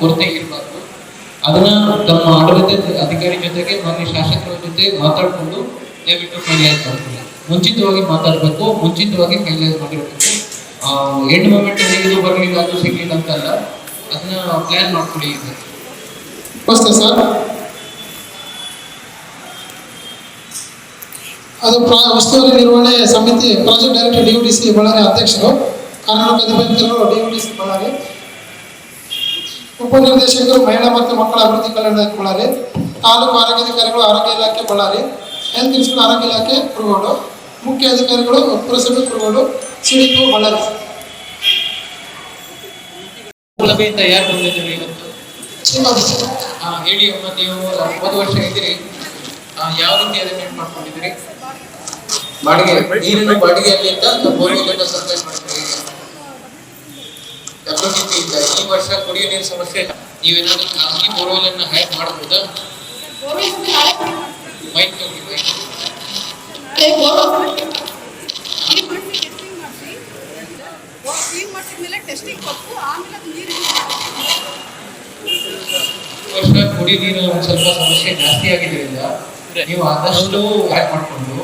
ಕೊರತೆ ಇರಬಾರ್ದು. ಅದನ್ನ ತಮ್ಮ ಆಡಳಿತ ಅಧಿಕಾರಿ ಜೊತೆಗೆ ಮಾನ್ಯ ಶಾಸಕರ ಜೊತೆ ಮಾತಾಡಿಕೊಂಡು ದಯವಿಟ್ಟು ಫೈನಲೈಸ್ ಮಾಡ್ಕೊಳ್ಳಿ ಮುಂಚಿತವಾಗಿ ಮಾತಾಡಬೇಕು, ಮುಂಚಿತವಾಗಿ ಫೈನಲೈಸ್ ಮಾಡಿರಬೇಕು. ಎಂಡ್ ಮೂಮೆಂಟ್ ಇದು ಬರಲಿಲ್ಲ, ಅದು ಸಿಗ್ಲಿಲ್ಲ ಅಂತಲ್ಲ ಅದನ್ನ ಪ್ಲಾನ್ ಮಾಡ್ಕೊಳ್ಳಿ ನಮಸ್ತೆ ಸರ್. ಅದು ಪ್ರಾ, ಉಸ್ತುವಾರಿ ನಿರ್ವಹಣೆ ಸಮಿತಿ, project director D D C Ballari ಅಧ್ಯಕ್ಷರು, Karnataka D D C Ballari. ಉಪನಿರ್ದೇಶಕರು ಮಹಿಳಾ ಮತ್ತು ಮಕ್ಕಳ ಅಭಿವೃದ್ಧಿ ಕಲ್ಯಾಣ ಇಲಾಖೆ ಬಳ್ಳಾರಿ ತಾಲೂಕು ಆರೋಗ್ಯಾಧಿಕಾರಿಗಳು ಆರೋಗ್ಯ ಇಲಾಖೆ ಬಳ್ಳಾರಿ ಹೆಲ್ತ್ ಇನ್ಸ್ಪೆಕ್ಟರ್ ಆರೋಗ್ಯ ಇಲಾಖೆ ಕುರುಗೋಡು ಮುಖ್ಯ ಅಧಿಕಾರಿಗಳು ಪುರಸಭೆ ಕುರುಗೋಡು ಸಿಡಿಪು ಬಳ್ಳಾರಿ. ಸಭೆಯಿಂದ ಯಾರು ಇವತ್ತು? ಹೇಳಿ ಅಮ್ಮ ನೀವು? ಹೋದ ವರ್ಷ ಇದ್ದೀರಿ. ಯಾವ ರೀತಿ ಅರೇಂಜ್ಮೆಂಟ್ ಮಾಡ್ಕೊಂಡಿದ್ದೀರಿ? ಬಾಡಿಗೆ. ನೀರಿನ ಬಾಡಿಗೆಯಲ್ಲಿ ಅಂತ ಬೋರ್ವೆಲ್ ಮಾಡ್ತೀವಿ ಈ ವರ್ಷ ಕುಡಿಯೋ ನೀರಿನ ಸಮಸ್ಯೆ ನೀವೇನಾದ್ರೂ ಖಾಸಗಿ ಬೋರ್ವೆಲ್ ಅನ್ನ ಹೈಕ್ ಮಾಡಬಹುದಾ ನೀರು ವರ್ಷ ಕುಡಿ ನೀರಿನ ಒಂದು ಸ್ವಲ್ಪ ಸಮಸ್ಯೆ ಜಾಸ್ತಿ ಆಗಿದ್ರಿಂದ ನೀವು ಆದಷ್ಟು ಹ್ಯಾಕ್ ಮಾಡ್ಕೊಂಡು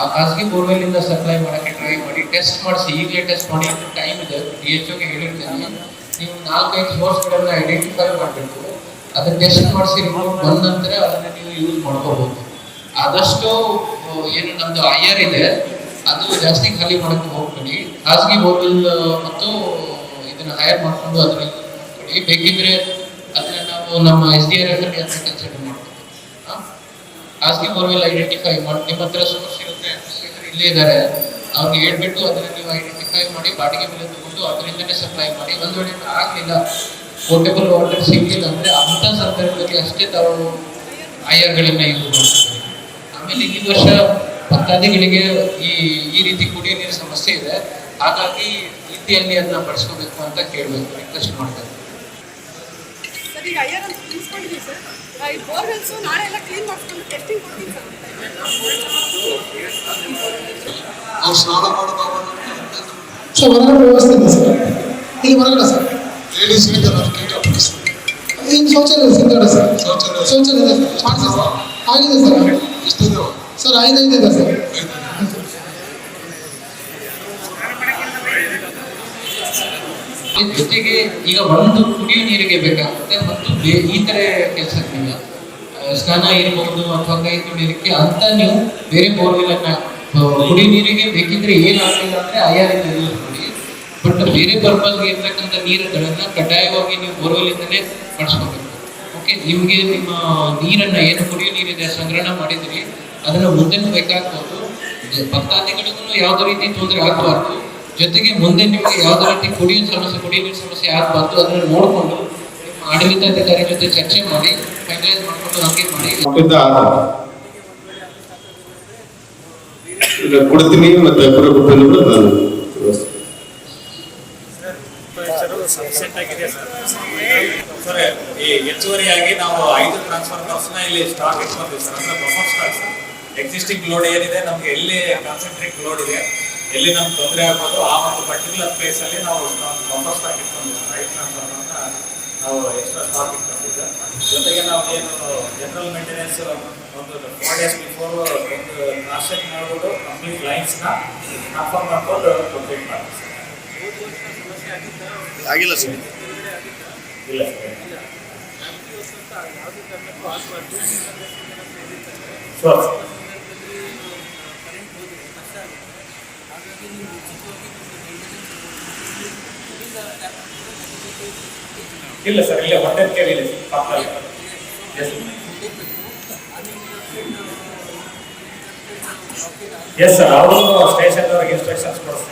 ಆ ಖಾಸಗಿ ಬೋರ್ವೆಲ್ ಇಂದ ಸಪ್ಲೈ ಮಾಡಕ್ಕೆ ಟ್ರೈ ಮಾಡಿ ಟೆಸ್ಟ್ ಮಾಡಿಸಿ, ಈಗಲೇ ಟೆಸ್ಟ್ ಮಾಡಿ ಟೈಮ್ ಇದೆ. ಡಿ ಎಚ್ ಓಗೆ ಹೇಳಿರ್ತೇನೆ. ನೀವು ನಾಲ್ಕೈದು ಸೋರ್ಸ್ಗಳನ್ನ ಐಡೆಂಟಿಫೈ ಮಾಡಬೇಕು. ಅದನ್ನ ಟೆಸ್ಟ್ ಮಾಡಿಸಿ ರಿಪೋರ್ಟ್ ಬಂದ ನಂತರ ಅದನ್ನ ನೀವು ಯೂಸ್ ಮಾಡ್ಕೋಬಹುದು ಆದಷ್ಟು ಏನು ನಮ್ದು ಐಯರ್ ಇದೆ. ಅದು ಜಾಸ್ತಿ ಖಾಲಿ ಮಾಡಕ್ಕೆ ಹೋಗ್ಬೇಡಿ. ಖಾಸಗಿ ಹೋಟೆಲ್ ಮತ್ತು ಇದನ್ನ ಹೈರ್ ಮಾಡ್ಕೊಂಡು ಅದ್ರಲ್ಲಿ ಕೊಡಿ ಬೇಕಿದ್ರೆ ಅದನ್ನ ನಾವು ನಮ್ಮ ಎಸ್ ಡಿ ಆರ್ ಎಫ್ ಅಲ್ಲಿ ಕನ್ಸಿಡರ್ ಮಾಡ್ತೀವಿ? ಖಾಸಗಿ ಬೋರ್ವೆಲ್ ಐಡೆಂಟಿಫೈ ಮಾಡಿ ನಿಮ್ಮ ಹತ್ರ ಸೋರ್ಸ್ ಇರುತ್ತೆ ಇಲ್ಲೇ ಇದ್ದಾರೆ ಅವ್ರಿಗೆ ಹೇಳ್ಬಿಟ್ಟು ಅದನ್ನ ನೀವು ಐಡೆಂಟಿಫೈ ಮಾಡಿ ಬಾಡಿಗೆ ಬೆಲೆ ತಗೊಂಡು ಅದರಿಂದನೇ ಸಪ್ಲೈ ಮಾಡಿ. ಒಂದು ವೇಳೆ ಆಗಲಿಲ್ಲ ಪೋರ್ಟೇಬಲ್ ವಾಟರ್ ಸಿಗಲಿಲ್ಲ ಅಂದರೆ ಅಂಥ ಸಂದರ್ಭದಲ್ಲಿ ಅಷ್ಟೇ ತಾವು ಐ ಗಳನ್ನ ಯೂಸ್ ಮಾಡ್ತಾರೆ ಆಮೇಲೆ ಈ ವರ್ಷ ಭಕ್ತಾದಿಗಳಿಗೆ ಈ ಈ ರೀತಿ ಕುಡಿಯೋ ನೀರು ಸಮಸ್ಯೆ ಇದೆ. ಹಾಗಾಗಿ ರೀತಿಯಲ್ಲಿ ಅದನ್ನ ಬಳಸ್ಕೋಬೇಕು ಅಂತ ಕೇಳಬೇಕು ರಿಕ್ವೆಸ್ಟ್ ಮಾಡ್ತಾರೆ. ಅವ್ರು ಸ್ನಾನ ಮಾಡುವಾಗ ಸರ್ ಹೊರಗಡೆ ವ್ಯವಸ್ಥೆ ಇದೆ ಸರ್ ಇಲ್ಲಿ ಹೊರಗಡೆ ಸರ್ ಲೇಡೀಸ್ ಕೀಟ ಪಡಿಸ್ಬೇಕು ಇನ್ನು ಶೌಚಾಲಯ ಸಿಗ್ತಾರೆ ಸರ್ ಶೌಚಾಲಯ ಶೌಚಾಲಯ ಇದೆ ಮಾಡಿಸಿ ಸರ್ ಆಗಿದೆ ಸರ್ ಎಷ್ಟಿದೆ ಸರ್ ಐದೈದು ಇದೆ ಸರ್ ಜೊತೆಗೆ ಈಗ ಒಂದು ಕುಡಿಯುವ ನೀರಿಗೆ ಬೇಕಾಗುತ್ತೆ ಮತ್ತು ಈ ತರ ಕೆಲಸಕ್ಕಿಲ್ಲ ಸ್ನಾನ ಇರಬಹುದು ಅಥವಾ ಕೈ ತೊಳಿಲಿಕ್ಕೆ ಅಂತ ನೀವು ಬೇರೆ ಬೋರ್ವೆಲ್ ಅನ್ನ ಆ, ಕುಡಿಯೋ ನೀರಿಗೆ ಬೇಕಿದ್ರೆ ಏನಾಗಲಿಲ್ಲ ಅಂದ್ರೆ ಐಆರ್ ರೀತಿ ಮಾಡಿ ಬಟ್ ಬೇರೆ ಪರ್ಪಸ್ಗೆ ಇರ್ತಕ್ಕಂಥ ನೀರುಗಳನ್ನ ಕಡ್ಡಾಯವಾಗಿ ನೀವು ಬೋರ್ವೆಲ್ ಇಂದಲೇ ಬಳಸ್ಕೋಬೇಕು ಓಕೆ ನಿಮ್ಗೆ ನಿಮ್ಮ ನೀರನ್ನ ಏನು ಕುಡಿಯೋ ನೀರಿದೆ ಸಂಗ್ರಹಣ ಮಾಡಿದ್ರಿ ಅದನ್ನ ಮುಂದೆ ಬೇಕಾಗ್ಬೋದು. ಭಕ್ತಾದಿಗಳಿಗೂ ಯಾವುದೇ ರೀತಿ ತೊಂದರೆ ಆಗಬಾರ್ದು. ಜೊತೆಗೆ ಮುಂದೆ ನಿಮಗೆ ಯಾವುದೇ ರೀತಿ ಕುಡಿಯೋ ಸಮಸ್ಯೆ ಕುಡಿಯೋ ನೀರು ಸಮಸ್ಯೆ ಆಗಬಾರ್ದು ಅದನ್ನ ನೋಡಿಕೊಂಡು ಆಡಳಿತಾಧಿಕಾರಿ ಜೊತೆ ಚರ್ಚೆ ಮಾಡಿ ಫೈನಲೈಸ್ ಮಾಡ್ಕೊಂಡು ಹಂಗೆ ಮಾಡಿ. ಕೊಡ್ತೀನಿ ಮತ್ತೆ ಅಪರ ಕೂಡ ನಾನು ಈ ಹೆಚ್ಚುವರಿಯಾಗಿ ನಾವು ಐದು ಟ್ರಾನ್ಸ್ಫರ್ ಟಾಪ್ನ ಇಲ್ಲಿ ಸ್ಟಾಕ್ ಇಟ್ಕೊಂಡಿವಿ ಸರ್. ಅಂದ್ರೆ buffer stock sir. Existing load ಏನಿದೆ, ನಮ್ಗೆ ಎಲ್ಲಿ ಕಾನ್ಸಂಟ್ರೇಟ್ ಲೋಡ್ ಇದೆ, ಎಲ್ಲಿ ನಮ್ಗೆ ತೊಂದರೆ ಆಗ್ಬೋದು, ಆ ಒಂದು ಪರ್ಟಿಕ್ಯುಲರ್ ಪ್ಲೇಸ್ ಅಲ್ಲಿ ನಾವು ಬಫರ್ ಸ್ಟಾಕ್ ಇಟ್ಕೊಂಡಿವಿ ಸರ್, ಐದು ಟ್ರಾನ್ಸ್ಫಾರ್ಮರ್ನ ನಾವು ಎಕ್ಸ್ಟ್ರಾ ಸ್ಟಾಕ್ ಸರ್ ಜೊತೆಗೆ ನಾವು ಏನು ಜನರಲ್ ಮೇಂಟೆನೆನ್ಸ್ ಒಂದು ಫೋರ್ ಡೇಸ್ ಬಿಫೋರ್ ಒಂದು ನಾಶಕ್ ಮಾಡ್ಬೋದು ಮಾಡ್ಬಿಟ್ಟು ಕಂಪ್ಲೀಟ್ ಲೈನ್ಸ್ನ ಕನ್ಫರ್ಮ್ ಮಾಡ್ಕೊಂಡು ಕಂಪ್ಲೀಟ್ ಮಾಡ್ತೀವಿ ಸರ್ ಆಗಿಲ್ಲ ಸರ್ ಇಲ್ಲ ಸರ್ ಶೋರ್ ಇಲ್ಲ ಸರ್, ಇಲ್ಲೇ ಹೊಟ್ಟೆ ಕೇಳಿ ಇದೆ ಪಕ್ಕದಲ್ಲಿ ಎಸ್ ಸರ್ ಅವರು ಸ್ಟೇಷನ್ ಅವ್ರಿಗೆ ಇನ್ಸ್ಟ್ರಕ್ಷನ್ಸ್ ಕೊಡ್ತಾರೆ.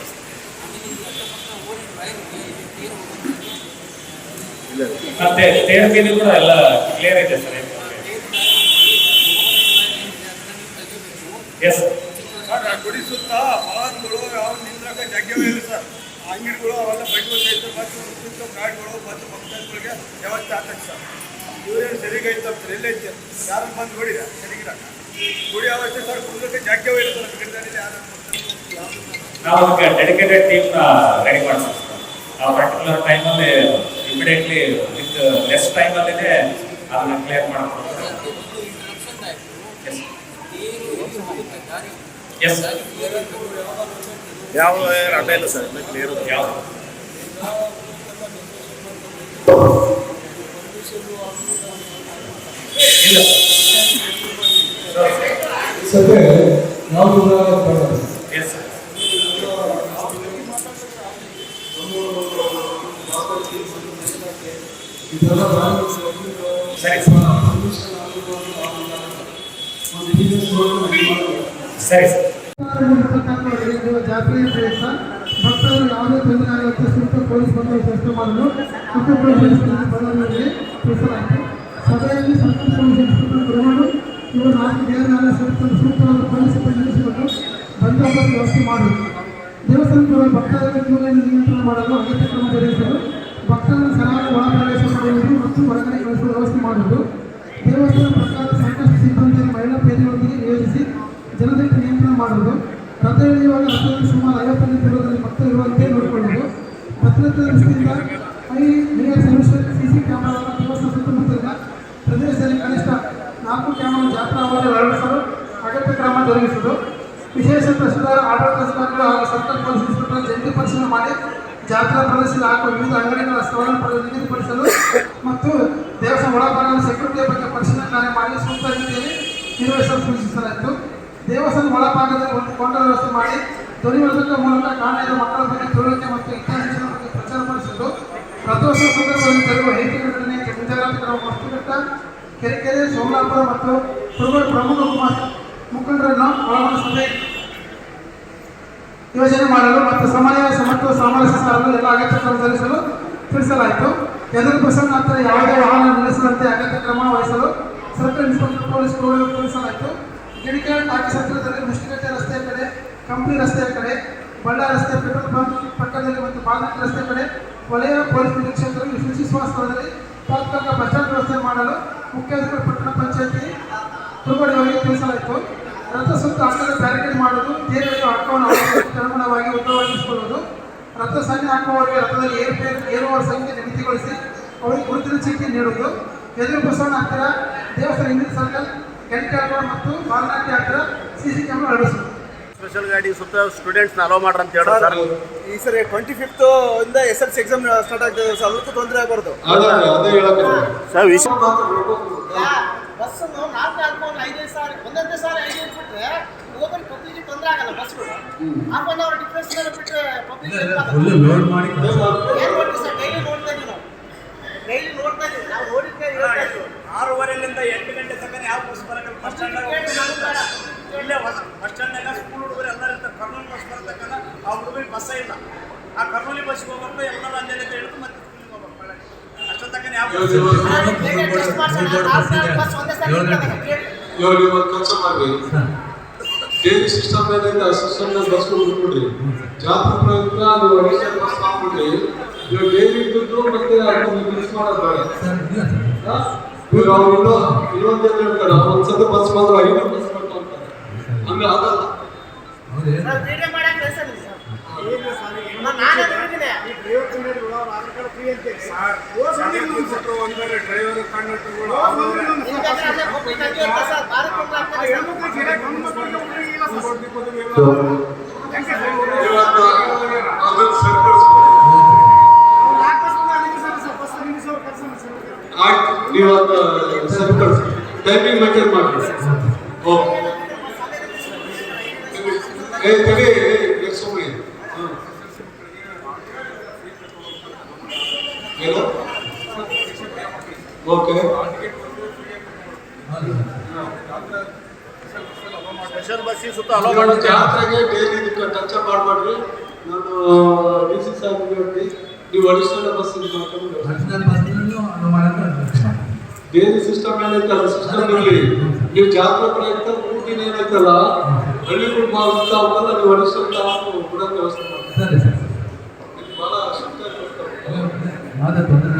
ಮತ್ತೆ ತೇರ್ಬೀದಿ ಕೂಡ ಎಲ್ಲ ಕ್ಲಿಯರ್ ಇದೆ ಸರ್ ಎಸ್ ಸರ್ ಗುಡಿ ಸುತ್ತ ವಾಹನಗಳು ಯಾವ ನಿಂದ್ರಾಗ ಜಾಗ್ಯವೇ ಇಲ್ಲ ಸರ್. ಅಂಗಡಿಗಳು ಅವೆಲ್ಲ ಬೈಕ್ ಮತ್ತು ಸುತ್ತ ಗಾಡಿಗಳು ಮತ್ತು ಭಕ್ತಾದಿಗಳಿಗೆ ವ್ಯವಸ್ಥೆ ಆಗ್ತದೆ ಸರ್ ಸರಿಗೆ ಸರಿಗೈತೆ ಸರ್ ಎಲ್ಲೈತೆ ಯಾರು ಬಂದು ನೋಡಿದ ಸರಿಗಿರ ಗುಡಿ ಅವಸ್ಥೆ ಸರ್ ಕುಂದಕ್ಕೆ ಜಾಗ್ಯವೇ ಇಲ್ಲ ಸರ್ ಗಿಡದಲ್ಲಿ ಯಾರು ನಾವು ಡೆಡಿಕೇಟೆಡ್ ಟೀಮ್ನ ರೆಡಿ ಮಾಡ್ತೀವಿ ಸರ್. ಆ ಪರ್ಟಿಕ್ಯುಲರ್ ಟೈಮಲ್ಲಿ ಇಮಿಡಿಯೇಟ್ಲಿ ವಿತ್ ಲೆಸ್ ಟೈಮ್ ಅದನ್ನು ಅದನ್ನ ಕ್ಲಿಯರ್ ಮಾಡ್ಕೊಡ್ತಾರೆ ಎಸ್ ಯಾವ ಅಡ್ಡ ಇಲ್ಲ ಸರ್ ಕ್ಲಿಯರ್ ಯಾವುದು ಇಲ್ಲ ಸದ್ಯ ಯಾವುದು ಎಸ್ ಸರಿ ಸರಿ ಸರ್ ಜಾತ್ರೆಯ ಪ್ರಯುಕ್ತ ಭಕ್ತರು ಯಾವುದೇ ತೊಂದರೆ ಆಗುತ್ತೆ ಸೂಕ್ತ ಪೊಲೀಸ್ ಬಂದೋಬಸ್ತ್ ವ್ಯವಸ್ಥೆ ಮಾಡಲು ಉತ್ತರ ಪ್ರದೇಶ ಬಳ್ಳಾರಿಯಲ್ಲಿ ತಿಳಿಸಲಾಯಿತು ಸಭೆಯಲ್ಲಿ ಸಂತೋಷ ಇನ್ಸ್ಪೆಕ್ಟರ್ ಗುರುಗಳು ಇವರು ನಾಲ್ಕು ದೇವರ ಸೂಕ್ತ ಸೂಕ್ತವಾದ ಪೊಲೀಸ್ ನಿಲ್ಲಿಸಿಕೊಂಡು ಬಂದೋಬಸ್ತ್ ವ್ಯವಸ್ಥೆ ಮಾಡುವುದು ದೇವಸ್ಥಾನದ ಭಕ್ತರ ಕ್ಯೂಗಳನ್ನು ನಿಯಂತ್ರಣ ಮಾಡಲು ಅಗತ್ಯ ಕ್ರಮ ಜರುಗಿಸಲು ಭಕ್ತರನ್ನು ಸರಿಯಾದ ಒಳ ಪ್ರವೇಶ ಮಾಡುವುದು ಮತ್ತು ಹೊರಗಡೆ ಕಳಿಸುವ ವ್ಯವಸ್ಥೆ ಮಾಡುವುದು ದೇವಸ್ಥಾನ ಪ್ರಕಾರ ಸಾಕಷ್ಟು ಸಿಬ್ಬಂದಿಯನ್ನು ಮಹಿಳಾ ಪೇದೆಗಳೊಂದಿಗೆ ನಿಯೋಜಿಸಿ ಜನದಟ್ಟಿ ನಿಯಂತ್ರಣ ಮಾಡುವುದು. ಇವಾಗ ರಥದಲ್ಲಿ ಸುಮಾರು ಐವತ್ತನೇ ದೂರದಲ್ಲಿ ಭಕ್ತರು ಇರುವಂತೆ ನೋಡಿಕೊಳ್ಳುವುದು ಭದ್ರತಾ ದೃಷ್ಟಿಯಿಂದ ಹೈ ನಿಯರ್ ಸರ್ವಿಸ್ ಸಿ ಕ್ಯಾಮೆರಾವನ್ನು ದೇವಸ್ಥಾನ ಸುತ್ತಮುತ್ತಲಿನ ಪ್ರದೇಶದಲ್ಲಿ ಕನಿಷ್ಠ ನಾಲ್ಕು ಕ್ಯಾಮರಾ ಜಾತ್ರಾ ಅವಧಿ ಅಳವಡಿಸಲು ಅಗತ್ಯ ಕ್ರಮ ಜರುಗಿಸುವುದು ವಿಶೇಷ ತಹಸೀಲ್ದಾರ್ ಆಡಳಿತ ಅಧಿಕಾರಿಗಳು ಹಾಗೂ ಸರ್ಕಾರ ಇನ್ಸ್ಪೆಕ್ಟರ್ ಜಂಟಿ ಪರಿಶೀಲನೆ ಮಾಡಿ ಜಾತ್ರಾ ಪ್ರದೇಶದಲ್ಲಿ ಹಾಕುವ ವಿವಿಧ ಅಂಗಡಿಗಳ ಸ್ಥಳವನ್ನು ನಿಗದಿಪಡಿಸಲು ಮತ್ತು ದೇವಸ್ಥಾನ ಒಳಭಾಗದ ಸೆಕ್ಯೂರಿಟಿಯ ಬಗ್ಗೆ ಪರಿಶೀಲನೆ ಕಾರ್ಯ ಮಾಡಿ ಸೂಕ್ತ ರೀತಿಯಲ್ಲಿ ನಿರ್ವಹಿಸಲು ಸೂಚಿಸಲಾಯಿತು. ದೇವಸ್ಥಾನ ಒಳಭಾಗದಲ್ಲಿ ಒಂದು ಕೊಂಡ ವ್ಯವಸ್ಥೆ ಮಾಡಿ ಧ್ವನಿವರ್ಧಕ ಮೂಲಕ ಕಾಣೆಯ ಮಕ್ಕಳ ಬಗ್ಗೆ ತಿಳುವಳಿಕೆ ಮತ್ತು ಇತಿಹಾಸದ ಬಗ್ಗೆ ಮಾಡಿಸಿದ್ದು ರಥೋತ್ಸವ ಸಂದರ್ಭದಲ್ಲಿ ಜರುಗುವ ಮುಂಜಾಗ್ರತಾ ಕ್ರಮ ಮಸ್ತುಘಟ್ಟ ಕೆರೆಕೆರೆ, ಸೋಮಲಾಪುರ ಮತ್ತು ಪ್ರಮುಖ ಮುಖ- ಮುಖಂಡರನ್ನು ಒಳಗೊಂಡ ಸಭೆ ಯೋಜನೆ ಮಾಡಲು ಮತ್ತು ಸಮಯ ಸಮರ್ಥ ಸಾಮರಸ್ಯ ಸಾರಲು ಎಲ್ಲ ಅಗತ್ಯ ಕ್ರಮ ಸಲ್ಲಿಸಲು ತಿಳಿಸಲಾಯಿತು. ಎದುರು ಪ್ರಸನ್ನ ಹತ್ತಿರ ಯಾವುದೇ ವಾಹನ ನಿಲ್ಲಿಸದಂತೆ ಅಗತ್ಯ ಕ್ರಮ ವಹಿಸಲು ಸರ್ಕಲ್ ಇನ್ಸ್ಪೆಕ್ಟರ್ ಪೊಲೀಸ್ ತಿಳಿಸಲಾಯಿತು. ಗಿಣಿಕಲ್ ಟಾಕಿ ಹತ್ತಿರದಲ್ಲಿ ಮುಷ್ಟಿಗಟ್ಟೆ ರಸ್ತೆಯ ಕಡೆ ಕಂಪ್ಲಿ ರಸ್ತೆಯ ಕಡೆ, ಬಳ್ಳಾರಿ ರಸ್ತೆ, ಪೆಟ್ರೋಲ್ ಪಂಪ್ ಪಕ್ಕದಲ್ಲಿ ಮತ್ತು ಬಾಲ್ನಟ್ಟಿ ರಸ್ತೆ ಕಡೆ, ವಲಯ ಪೊಲೀಸ್ ನಿರೀಕ್ಷಕರು ಸೂಚಿಸುವ ಸ್ಥಳದಲ್ಲಿ ತಾತ್ಕಾಲಿಕ ಬಸ್ ವ್ಯವಸ್ಥೆ ಮಾಡಲು ಮುಖ್ಯಾಧಿಕಾರಿ ಪಟ್ಟಣ ಪಂಚಾಯತಿ ತುಳುವಳಿಯವರಿಗೆ ತಿಳಿಸಲಾಯಿತು. ರಥ ಸುತ್ತ ಅಡ್ಡದ ಬ್ಯಾರಿಕೇಡ್ ದೇವರಿಗೆ ಅಡ್ಡವನ್ನು ಅವಶ್ಯಕತೆಗೆ ಅನುಗುಣವಾಗಿ ಉತ್ತಮವಾಗಿಸಿಕೊಳ್ಳುವುದು ರಥ ಸಂಖ್ಯೆ ಹಾಕುವವರಿಗೆ ರಥದಲ್ಲಿ ಏರುಪೇರು ಏರುವವರ ಸಂಖ್ಯೆ ನಿಗದಿಗೊಳಿಸಿ ಅವರಿಗೆ ಗುರುತಿನ ಚೀಟಿ ನೀಡುವುದು. ಎದುರು ಬಸವಣ್ಣ ಹತ್ತಿರ ದೇವಸ್ಥಾನ ಹಿಂದಿನ ಸರ್ಕಲ್ ಮತ್ತು ಸ್ಪೆಷಲ್ ಗಾಡಿ ಸುತ್ತ ಸ್ಟೂಡೆಂಟ್ಸ್ ಅಲೋ ಮಾಡ್ರಿ ಅಂತ ಹೇಳಿ ಸರ್ ಈ ಸರಿ ಟ್ವೆಂಟಿ ಫಿಫ್ತ್ ಇಂದ S L C exam start ಆಗ್ತದೆ ಸರ್ ಅದಕ್ಕೂ ತೊಂದರೆ ಆಗಬಾರ್ದು. ಸರ್ ವಿಷಯ ಬಸ್ ನಾಲ್ಕು ನಾಲ್ಕು ಐದೈದು ಸಾವಿರ ಒಂದೊಂದೇ ಸಾವಿರ ಐದೈದು ಬಿಟ್ಟರೆ ಹೋಗೋದು ಪಬ್ಲಿಕ್ ತೊಂದರೆ ಆಗಲ್ಲ ಬಸ್ಗಳು. ಹಾಫ್ ಅವರ್ ಡಿಫ್ರೆನ್ಸ್ ಮೇಲೆ ಬಿಟ್ಟರೆ ಪಬ್ಲಿಕ್ ಲೋಡ್ ಮಾಡಿ ಏನು ಮಾಡ್ತೀವಿ ಸರ್ ಡೈಲಿ ಆರೂವರೆಲಿಂದ ಎಂಟು ಗಂಟೆ ತನಕ ಯಾವ ಬಸ್ ಬರಕಲ್ಲ ಬಸ್ ಸ್ಟ್ಯಾಂಡ್ ಇಲ್ಲೇ ಬಸ್ ಸ್ಟ್ಯಾಂಡ್ನಾಗ ಸ್ಕೂಲ್ ಹುಡುಗರು ಎಲ್ಲರೂ ಇರ್ತಾರೆ. ಕರ್ನೂಲ್ ಬಸ್ ಬರತಕ್ಕಂಥ ಆ ಹುಡುಗರಿಗೆ ಬಸ್ಸೇ ಇಲ್ಲ. ಆ ಕರ್ನೂಲಿ ಬಸ್ಗೆ ಹೋಗ್ಬೇಕು ಎಲ್ಲರೂ ಅಂತ ಹಿಡಿದು ಮತ್ತೆ ಸ್ಕೂಲಿಗೆ ಹೋಗ್ಬೇಕು. ಬೆಳಗ್ಗೆ ಅಷ್ಟೊತ್ತಕ್ಕ ಯಾವ ಕೆಲಸ ಡೈಲಿ ಸಿಸ್ಟಮ್ ಏನಿದೆ ಆ ಸಿಸ್ಟಮ್ನ ಬಸ್ ಬಿಟ್ಬಿಡ್ರಿ ಜಾತ್ರೆ ಪ್ರಯುಕ್ತ ನೀವು ಬಸ್ ಮಾಡ್ಬಿಡ್ರಿ. ಇವಾಗ ಇದ್ದು ಮತ್ತೆ ಅದನ್ನ ಮಿಸ್ ಮಾಡೋದು ಬೇಡ ಹಾ? ಇವಾಗ ಅವ್ರು ಇನ್ನೂ ಇನ್ನೊಂದೇನು ಹೇಳ್ತಾರೆ ಒಂದ್ಸತಿ ಬಸ್ ಬಂದ್ರೆ ಐದು ಬಸ್ ಅಂತಾರೆ. ಹಂಗೆ ಆಗಲ್ಲ. ನಾವು ವಿಡಿಯೋ ಮಾಡಕ್ಕೆ ಕಳ್ಸಲ್ಲ ಸರ್ ನಾನು ನಾನೇ ನೋಡಿದ್ದೀನಿ ನಿಮ್ಗಾದ್ರೆ ಅಲ್ಲೇ ಪಬ್ಲಿಕ್ ಆಗಿ ಇರುತ್ತೆ ಸರ್ ಭಾರತ್ ತೊಂದರೆ ಆಗ್ತದೆ ಸರ್ ಇವತ್ತು ಅದನ್ನ ಸರಿಪಡಿಸ್ಬೇಕು ನೀವು ಕಳಿಸಿ. ಟೈಮಿಂಗ್ ಮೇಂಟೈನ್ ಮಾಡಿ ಓಕೆ ಏ ತಡಿ ಸುಮ್ಮನೆ ಏನು? ಓಕೆ. ಸ್ಪೆಷಲ್ ಬಸ್ಸಿ ಸುತ್ತ ಅಲೋ ಜಾತ್ರೆಗೆ ಡೈಲಿ ಇದಕ್ಕೆ ಟಚ್ ಮಾಡಬೇಡ್ರಿ ನಾನು ಡಿ ಸಿ ಸಾಹೇಬ್ ನೀವು ಅಡಿಷನಲ್ ಬಸ್ ಇದು ಮಾಡ್ಕೊಂಡು ಅದು ಸಿಸ್ಟಮ್ ಇರಲಿ ನೀವು ಜಾತ್ರೆ ಪ್ರಯುಕ್ತ ಪೂರ್ತಿ ಏನೈತಲ್ಲ ಹಳ್ಳಿ ಕುಟುಂಬ ಅಂತ ಅವನ್ನೆಲ್ಲ ನೀವು ತಾವು ಬಿಡೋಕೆ ವ್ಯವಸ್ಥೆ ಮಾಡ್ತಾರೆ? ಭಾಳ ತೊಂದರೆ